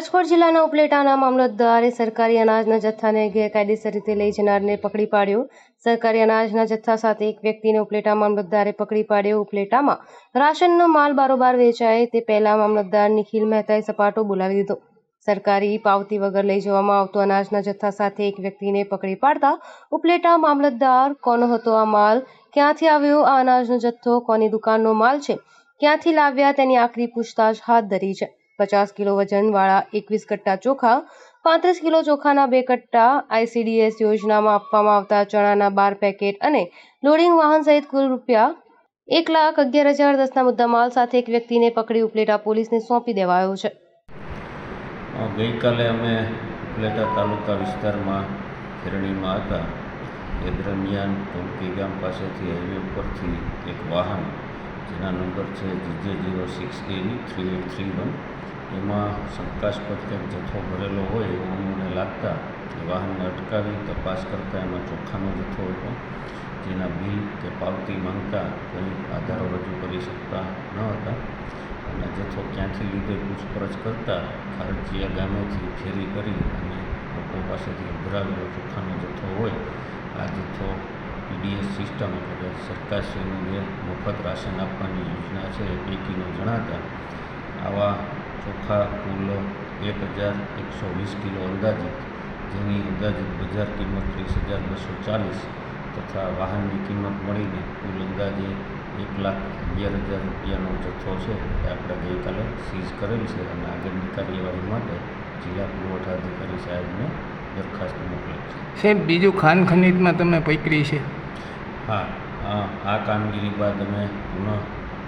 રાજકોટ જિલ્લાના ઉપલેટાના મામલતદારે સરકારી અનાજના જથ્થાને ગેરકાયદેસર રીતે લઈ જનારને પકડી પાડ્યો. સરકારી અનાજના જથ્થા સાથે એક વ્યક્તિને ઉપલેટા મામલતદારે પકડી પાડ્યો. ઉપલેટામાં રાશનનો માલ બારોબાર વેચાય તે પહેલા મામલતદાર નિખિલ મહેતાએ સપાટો બોલાવી દીધો. સરકારી પાવતી વગર લઈ જવામાં આવતો અનાજના જથ્થા સાથે એક વ્યક્તિને પકડી પાડતા ઉપલેટા મામલતદાર, કોનો હતો આ માલ? ક્યાંથી આવ્યો આ અનાજનો જથ્થો? કોની દુકાનનો માલ છે? ક્યાંથી લાવ્યા? તેની આખરી પૂછતાછ હાથ ધરી છે. પચાસ કિલો વજનવાળા એકવીસ કટ્ટા ચોખા, પાંત્રીસ કિલો ચોખાના બે કટ્ટા આઈસીડીએસ યોજનામાં આપવામાં આવતા ચણાના બાર પેકેટ અને લોડિંગ વાહન સહિત કુલ રૂપિયા એક લાખ અગિયાર હજાર દસના મુદ્દામાલ સાથે એક વ્યક્તિને પકડી ઉપલેટા પોલીસને સોંપી દેવાયો છે. ગઈકાલે અમે ઉપલેટા તાલુકા વિસ્તારમાં ખેરણીમાં હતા. એ દરમિયાન ટોલકી ગામ પાસેથી હાઈવે ઉપરથી એક વાહન જેના નંબર છે GJ zero six A three eight three one. એમાં શંકાસ્પદ કંઈક જથ્થો ભરેલો હોય એવું અમને લાગતા વાહનને અટકાવી તપાસ કરતાં એમાં ચોખ્ખાનો જથ્થો હતો, જેના બિલ કે પાવતી માંગતા કોઈ આધારો રજૂ કરી શકતા ન હતા. અને જથ્થો ક્યાંથી લીધે પૂછપરછ કરતાં ખારજીયા ગામેથી ફેરી કરી અને લોકો પાસેથી ઉભરાવેલો ચોખાનો જથ્થો હોય, આ જથ્થો પીડીએસ સિસ્ટમ એટલે કે સરકારશ્રીનું જે મફત રાશન આપવાની યોજના છે એ પૈકીનો જણાતા, આવા ચોખા કુલ એક હજાર એકસો વીસ કિલો અંદાજિત, જેની અંદાજિત બજાર કિંમત ત્રીસ હજાર બસો ચાલીસ તથા વાહનની કિંમત મળીને કુલ અંદાજે એક લાખ અગિયાર હજાર રૂપિયાનો જથ્થો છે એ આપણે ગઈકાલે સીઝ કરેલ છે અને આગળની કાર્યવાહી માટે જિલ્લા પુરવઠા અધિકારી સાહેબને દરખાસ્ત મોકલેલ છે. સાહેબ, બીજું ખાન ખનીજમાં તમે પકડી છે. હા આ કામગીરી બાદ અમે પુનઃ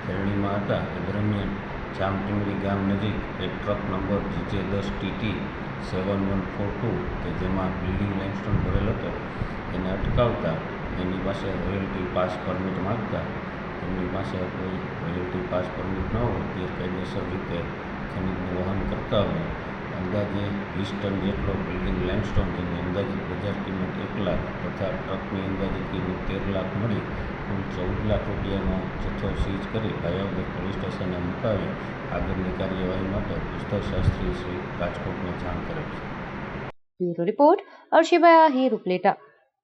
ખેરણીમાં હતા. એ દરમિયાન જામટીંગડી ગામ નજીક એક ટ્રક નંબર જીજે દસ TT seven one four two કે જેમાં બિલ્ડિંગ લાઇમસ્ટોન ભરેલ હતો, એને અટકાવતા એની પાસે રોયલ્ટી પાસ પરમિટ માગતા એમની પાસે કોઈ રોયલ્ટી પાસ પરમિટ ન હોય તે કાયદેસર રીતે ખનીજનું વહન કરતા હોય. અંદાજે વીસ ટન જેટલો બિલ્ડિંગ લાઇમસ્ટોન જેની અંદાજિત બજાર કિંમત એક લાખ તથા ટ્રકની અંદાજિત કિંમત તેર લાખ મળી કુલ ચૌદ લાખ રૂપિયાનો જથ્થો સીઝ કરી ભાયાવદર પોલીસ સ્ટેશને મુકાવી આગળની કાર્યવાહી માટે પુસ્તક શાસ્ત્રી શ્રી રાજકોટને જાણ કરેલ છે. Bureau report Arshibhai Ahir